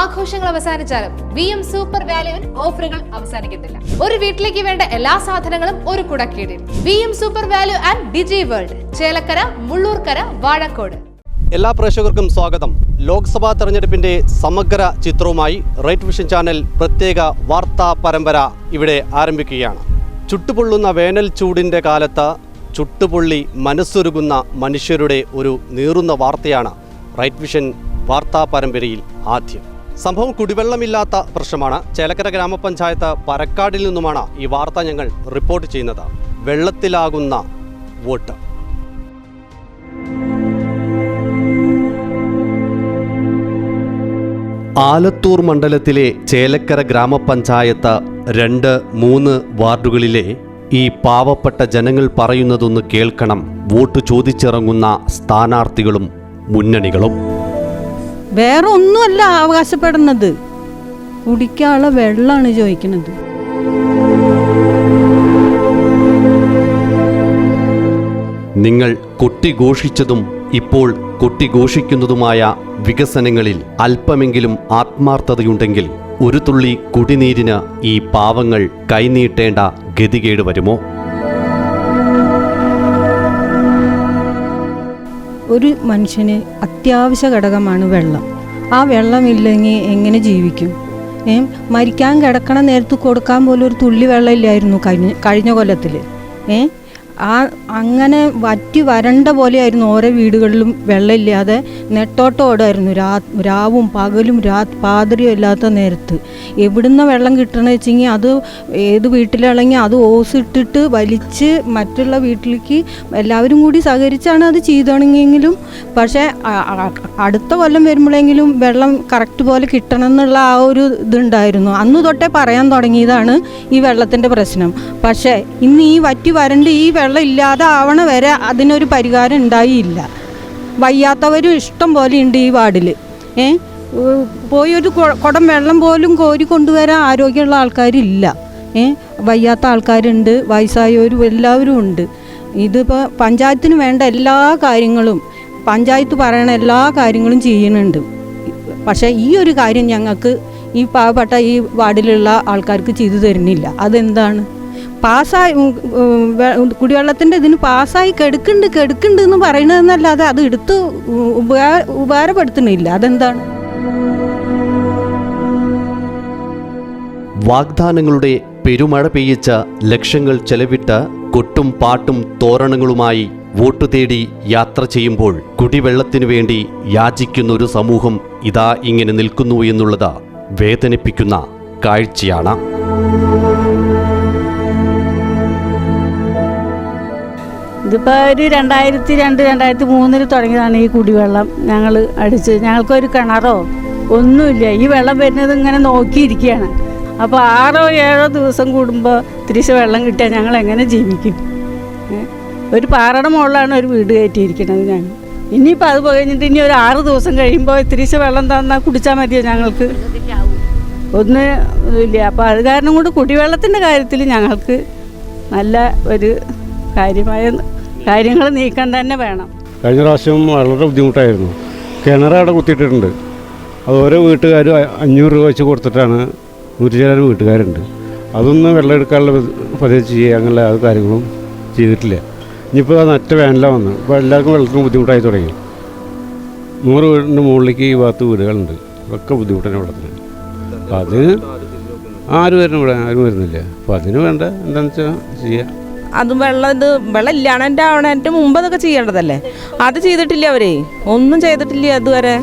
ആഘോഷങ്ങൾ അവസാനിച്ചാലും V M super വാല്യുവിൽ ഓഫറുകൾ അവസാനിക്കുന്നില്ല ഒരു വീട്ടിലേക്ക് വേണ്ട എല്ലാ സാധനങ്ങളും ഒരു കുടക്കീടിൽ. V M super value and digi world Chelakkara Mullurkara Vazhakkode. എല്ലാ പ്രേക്ഷകർക്കും സ്വാഗതം. ലോക്സഭാ തെരഞ്ഞെടുപ്പിന്റെ സമഗ്ര ചിത്രവുമായി റൈറ്റ് വിഷൻ ചാനൽ പ്രത്യേക വാർത്താ പരമ്പര ഇവിടെ ആരംഭിക്കുകയാണ്. ചുട്ടുപൊള്ളുന്ന വേനൽ ചൂടിന്റെ കാലത്ത് ചുട്ടുപൊള്ളി മനസ്സൊരുകുന്ന മനുഷ്യരുടെ ഒരു നീറുന്ന വാർത്തയാണ് റൈറ്റ് വിഷൻ വാർത്താ പരമ്പരയിൽ ആദ്യം. സംഭവം കുടിവെള്ളമില്ലാത്ത പ്രശ്നമാണ്. ചേലക്കര ഗ്രാമപഞ്ചായത്ത് പരക്കാടിൽ നിന്നുമാണ് ഈ വാർത്ത ഞങ്ങൾ റിപ്പോർട്ട് ചെയ്യുന്നത്. വെള്ളത്തിലാകുന്ന വോട്ട്. ആലത്തൂർ മണ്ഡലത്തിലെ ചേലക്കര ഗ്രാമപഞ്ചായത്ത് രണ്ട് മൂന്ന് വാർഡുകളിലെ ഈ പാവപ്പെട്ട ജനങ്ങൾ പറയുന്നതൊന്ന് കേൾക്കണം. വോട്ട് ചോദിച്ചിറങ്ങുന്ന സ്ഥാനാർത്ഥികളും മുന്നണികളും. വേറെ ഒന്നുമല്ല അവകാശപ്പെടുന്നത്. കുടിക്കാനുള്ള വെള്ളമാണ് ചോദിക്കുന്നത്. നിങ്ങൾ കൊട്ടിഘോഷിച്ചതും ഇപ്പോൾ കൊട്ടിഘോഷിക്കുന്നതുമായ വികസനങ്ങളിൽ അല്പമെങ്കിലും ആത്മാർത്ഥതയുണ്ടെങ്കിൽ ഒരു തുള്ളി കുടിനീരിന് ഈ പാവങ്ങൾ കൈനീട്ടേണ്ട ഗതികേട് വരുമോ? ഒരു മനുഷ്യന് അത്യാവശ്യ ഘടകമാണ് വെള്ളം. ആ വെള്ളമില്ലെങ്കിൽ എങ്ങനെ ജീവിക്കും? ഏ? മരിക്കാൻ കിടക്കണ നേരത്ത് കൊടുക്കാൻ പോലും ഒരു തുള്ളി വെള്ളം ഇല്ലായിരുന്നു കഴിഞ്ഞ കഴിഞ്ഞ കൊല്ലത്തിൽ ഏ? ആ അങ്ങനെ വറ്റി വരണ്ട പോലെയായിരുന്നു ഓരോ വീടുകളിലും വെള്ളമില്ലാതെ നെട്ടോട്ടോടായിരുന്നു രാ രാവും പകലും രാ പാതിരിയും ഇല്ലാത്ത നേരത്ത്. എവിടുന്ന വെള്ളം കിട്ടണമെന്ന് വെച്ചെങ്കിൽ അത് ഏത് വീട്ടിലാണെങ്കിൽ അത് ഓസ് ഇട്ടിട്ട് വലിച്ച് മറ്റുള്ള വീട്ടിലേക്ക് എല്ലാവരും കൂടി സഹകരിച്ചാണ് അത് ചെയ്തോണെങ്കിലും പക്ഷേ അടുത്ത കൊല്ലം വരുമ്പോഴെങ്കിലും വെള്ളം കറക്റ്റ് പോലെ കിട്ടണം എന്നുള്ള ആ ഒരു ഇതുണ്ടായിരുന്നു. അന്ന് തൊട്ടേ പറയാൻ തുടങ്ങിയതാണ് ഈ വെള്ളത്തിന്റെ പ്രശ്നം. പക്ഷേ ഇന്ന് ഈ വറ്റി വരണ്ട് ഈ വെള്ളം ഇല്ലാതെ ആവണ വരെ അതിനൊരു പരിഹാരം ഉണ്ടായില്ല. വയ്യാത്തവരും ഇഷ്ടം പോലെ ഉണ്ട് ഈ വാർഡിൽ ഏ? പോയി ഒരു കുടം വെള്ളം പോലും കോരി കൊണ്ടുവരാൻ ആരോഗ്യമുള്ള ആൾക്കാരില്ല. ഏ? വയ്യാത്ത ആൾക്കാരുണ്ട് വയസ്സായവരും എല്ലാവരും ഉണ്ട്. ഇതിപ്പോൾ പഞ്ചായത്തിന് വേണ്ട എല്ലാ കാര്യങ്ങളും പഞ്ചായത്ത് പറയണ എല്ലാ കാര്യങ്ങളും ചെയ്യുന്നുണ്ട്. പക്ഷേ ഈ ഒരു കാര്യം ഞങ്ങൾക്ക് ഈ പാവപ്പെട്ട ഈ വാർഡിലുള്ള ആൾക്കാർക്ക് ചെയ്തു തരുന്നില്ല. അതെന്താണ്? പാസ്സായി കുടിവെള്ളത്തിന്റെ ഇതിന് പാസ്സായി കെടുക്കുന്നുണ്ട് കെടുക്കുന്നുണ്ട് എന്ന് പറയുന്നതെന്നല്ലാതെ അത് എടുത്ത് ഉപകാര ഉപകാരപ്പെടുത്തുന്നില്ല. അതെന്താണ്? വാഗ്ദാനങ്ങളുടെ പെരുമഴ പെയ്യിച്ച ലക്ഷ്യങ്ങൾ ചെലവിട്ട് കൊട്ടും പാട്ടും തോരണങ്ങളുമായി വോട്ട് തേടി യാത്ര ചെയ്യുമ്പോൾ കുടിവെള്ളത്തിനു വേണ്ടി യാചിക്കുന്ന ഒരു സമൂഹം ഇതാ ഇങ്ങനെ നിൽക്കുന്നു എന്നുള്ളത് വേദനിപ്പിക്കുന്ന കാഴ്ചയാണ്. ഇതിപ്പോൾ ഒരു രണ്ടായിരത്തി രണ്ട് രണ്ടായിരത്തി മൂന്നിൽ തുടങ്ങിയതാണ് ഈ കുടിവെള്ളം. ഞങ്ങൾ അടിച്ച് ഞങ്ങൾക്കൊരു കിണറോ ഒന്നുമില്ല. ഈ വെള്ളം വരുന്നത് ഇങ്ങനെ നോക്കിയിരിക്കുകയാണ്. അപ്പോൾ ആറോ ഏഴോ ദിവസം കൂടുമ്പോൾ തിരിച്ച് വെള്ളം കിട്ടിയാൽ ഞങ്ങൾ എങ്ങനെ ജീവിക്കും? ഒരു പാറയുടെ മുകളിലാണ് ഒരു വീട് കയറ്റിയിരിക്കുന്നത് ഞങ്ങൾ ഇനിയിപ്പോൾ അത് കഴിഞ്ഞിട്ട് ഇനി ഒരു ആറ് ദിവസം കഴിയുമ്പോൾ തിരിച്ച് വെള്ളം തന്നാൽ കുടിച്ചാൽ മതിയോ ഞങ്ങൾക്ക്? ഒന്ന് ഇല്ല. അപ്പോൾ അത് കാരണം കൊണ്ട് കുടിവെള്ളത്തിന്റെ കാര്യത്തിൽ ഞങ്ങൾക്ക് നല്ല ഒരു കാര്യമായ കാര്യങ്ങൾ നീക്കാൻ തന്നെ വേണം. കഴിഞ്ഞ പ്രാവശ്യം വളരെ ബുദ്ധിമുട്ടായിരുന്നു. കിണർ അവിടെ കുത്തിയിട്ടിട്ടുണ്ട്. അത് ഓരോ വീട്ടുകാരും അഞ്ഞൂറ് രൂപ വെച്ച് കൊടുത്തിട്ടാണ് നൂറ്റി ചില വീട്ടുകാരുണ്ട്. അതൊന്നും വെള്ളം എടുക്കാനുള്ള പതിവ് ചെയ്യുക അങ്ങനെയുള്ള അത് കാര്യങ്ങളും ചെയ്തിട്ടില്ല. ഇനിയിപ്പോൾ അത് നറ്റ വേനലാണ് വന്നു ഇപ്പോൾ എല്ലാവർക്കും വെള്ളത്തിന് ബുദ്ധിമുട്ടായി തുടങ്ങി. നൂറ് വീടിന്റെ മുകളിലേക്ക് ഈ ഭാഗത്ത് വീടുകളുണ്ട്. ഒക്കെ ബുദ്ധിമുട്ടാണ് വെള്ളത്തിന്. അപ്പം അതിന് ആരും വരുന്നു ഇവിടെ ആരും വരുന്നില്ല. അപ്പോൾ അതിന് വേണ്ട എന്താണെന്ന് വെച്ചാൽ ചെയ്യുക അത് വെള്ളം ഇത് വെള്ളം ഇല്ലാണന്റെ ആവണേന്റെ മുമ്പ് അതൊക്കെ ചെയ്യേണ്ടതല്ലേ? അത് ചെയ്തിട്ടില്ല അവരെ. ഒന്നും ചെയ്തിട്ടില്ല അതുവരെ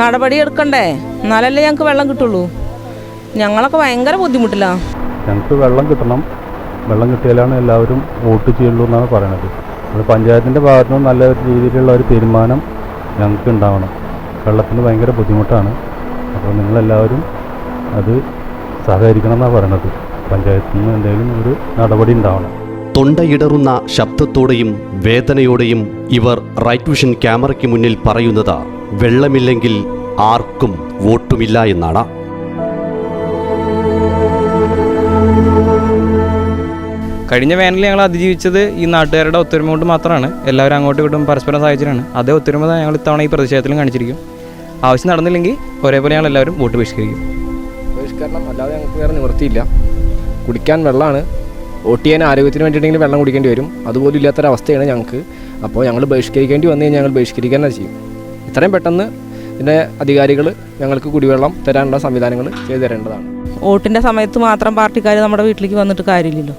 നടപടി എടുക്കണ്ടേ? എന്നാലല്ലേ ഞങ്ങൾക്ക് വെള്ളം കിട്ടുള്ളൂ. ഞങ്ങളൊക്കെ ഭയങ്കര ബുദ്ധിമുട്ടിലാണ് ഞങ്ങൾക്ക് വെള്ളം കിട്ടണം. വെള്ളം കിട്ടിയാലാണ് എല്ലാവരും വോട്ട് ചെയ്യുള്ളൂ എന്നാണ് പറയണത്. അത് പഞ്ചായത്തിന്റെ ഭാഗത്തു നിന്ന് നല്ല രീതിയിലുള്ള ഒരു തീരുമാനം ഞങ്ങൾക്ക് ഉണ്ടാവണം. വെള്ളത്തിന് ഭയങ്കര ബുദ്ധിമുട്ടാണ്. അപ്പോൾ നിങ്ങളെല്ലാവരും അത് സഹകരിക്കണം എന്നാണ് പറയണത്. പഞ്ചായത്തിൽ നിന്ന് എന്തെങ്കിലും ഒരു നടപടി ഉണ്ടാവണം. തൊണ്ടയിടറുന്ന ശബ്ദത്തോടെയും വേദനയോടെയും ഇവർ റൈറ്റ് വിഷൻ ക്യാമറയ്ക്ക് മുന്നിൽ പറയുന്നത് വെള്ളമില്ലെങ്കിൽ ആർക്കും വോട്ടുമില്ല എന്നാണ്. കഴിഞ്ഞ വേനലിൽ ഞങ്ങൾ അതിജീവിച്ചത് ഈ നാട്ടുകാരുടെ ഒത്തൊരുമ കൊണ്ട് മാത്രമാണ്. എല്ലാവരും അങ്ങോട്ടും ഇങ്ങോട്ടും പരസ്പരം സഹായിച്ചിട്ടാണ്. അതേ ഒത്തൊരുമ ഞങ്ങൾ ഇത്തവണ ഈ പ്രതിഷേധത്തിലും കാണിച്ചിരിക്കും. ആവശ്യം നടന്നില്ലെങ്കിൽ ഒരേപോലെ ഞങ്ങൾ എല്ലാവരും വോട്ട് ബഹിഷ്കരിക്കും. ബഹിഷ്കരണം അല്ലാതെ ഞങ്ങൾക്ക് വേറെ നിവൃത്തിയില്ല. കുടിക്കാൻ വെള്ളമാണ്. വോട്ട് ചെയ്യാൻ ആരോഗ്യത്തിന് വേണ്ടിയിട്ടെങ്കിലും വെള്ളം കുടിക്കേണ്ടി വരും. അതുപോലും ഇല്ലാത്തൊരവസ്ഥയാണ് ഞങ്ങൾക്ക്. അപ്പോൾ ഞങ്ങൾ ബഹിഷ്കരിക്കേണ്ടി വന്നു കഴിഞ്ഞാൽ ഞങ്ങൾ ബഹിഷ്കരിക്കാൻ തന്നെ ചെയ്യും. ഇത്രയും പെട്ടെന്ന് ഇതിന്റെ അധികാരികൾ ഞങ്ങൾക്ക് കുടിവെള്ളം തരാനുള്ള സംവിധാനങ്ങൾ ചെയ്തു തരേണ്ടതാണ്. വോട്ടിന്റെ സമയത്ത് മാത്രം പാർട്ടിക്കാർ നമ്മുടെ വീട്ടിലേക്ക് വന്നിട്ട് കാര്യമില്ലല്ലോ.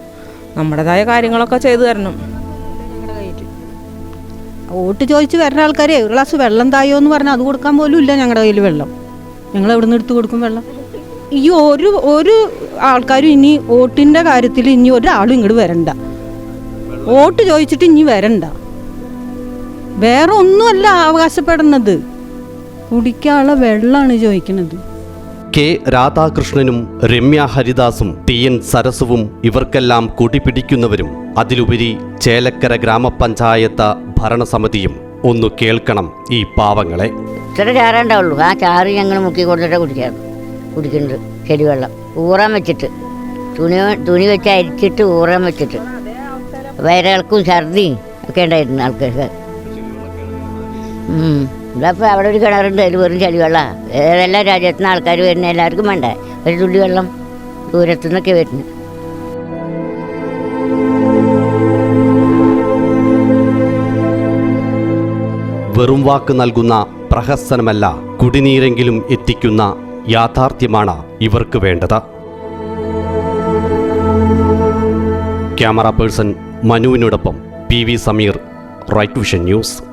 നമ്മുടേതായ കാര്യങ്ങളൊക്കെ ചെയ്തു തരണം. വോട്ട് ചോദിച്ച് വരുന്ന ആൾക്കാരെ ഒരു ഗ്ലാസ് വെള്ളം തായോ എന്ന് പറഞ്ഞാൽ അത് കൊടുക്കാൻ പോലും ഇല്ല ഞങ്ങളുടെ കയ്യിൽ വെള്ളം. ഞങ്ങൾ എവിടെ നിന്ന് എടുത്ത് കൊടുക്കും വെള്ളം? ഈ ഒരു ഒരു ആൾക്കാരും ഇനി വോട്ടിന്റെ കാര്യത്തിൽ ഇനി ഒരാളും ഇങ്ങോട്ട് വരണ്ട. വോട്ട് ചോദിച്ചിട്ട് ഇനി വരണ്ട. വേറെ ഒന്നുമല്ല അവകാശപ്പെടുന്നത്. കുടിക്കാനുള്ള വെള്ളമാണ് ചോദിക്കുന്നത് കെ രാധാകൃഷ്ണനും രമ്യ ഹരിദാസും ടി എൻ സരസുവും ഇവർക്കെല്ലാം കുടിപിടിക്കുന്നവരും അതിലുപരി ചേലക്കര ഗ്രാമപഞ്ചായത്ത് ഭരണസമിതിയും. ഒന്ന് കേൾക്കണം ഈ പാവങ്ങളെ. ഇത്ര ചാറുണ്ടാവുള്ളൂ ആ ചാറ് ഞങ്ങൾ മുക്കി കൊടുത്തിട്ട് കുടിക്കാറ് കുടിക്കുന്നത് ചെടിവെള്ളം. ഊറാൻ വെച്ചിട്ട്. തുണി തുണി വെച്ച് അരിച്ചിട്ട് ഊറാൻ വെച്ചിട്ട്. വയറിളക്കും ഛർദിയും ഒക്കെ ഉണ്ടായിരുന്നു ആൾക്കാർക്ക്. ഇതപ്പോൾ അവിടെ ഒരു കിണറുണ്ട്. അതിൽ വെറും ചെളിവെള്ളമാണ് ഏതെല്ലാം രാജ്യത്തു നിന്ന് ആൾക്കാർ വരുന്ന എല്ലാവർക്കും വേണ്ട? ഒരു തുള്ളി വെള്ളം ദൂരത്തു നിന്നൊക്കെ വരുന്നു. വെറും വാക്ക് നൽകുന്ന പ്രഹസനമല്ല കുടിനീരെങ്കിലും എത്തിക്കുന്ന യാഥാർത്ഥ്യമാണ് ഇവർക്ക് വേണ്ടത്. Camera person മനുവിനോടൊപ്പം P V Sameer right vision news.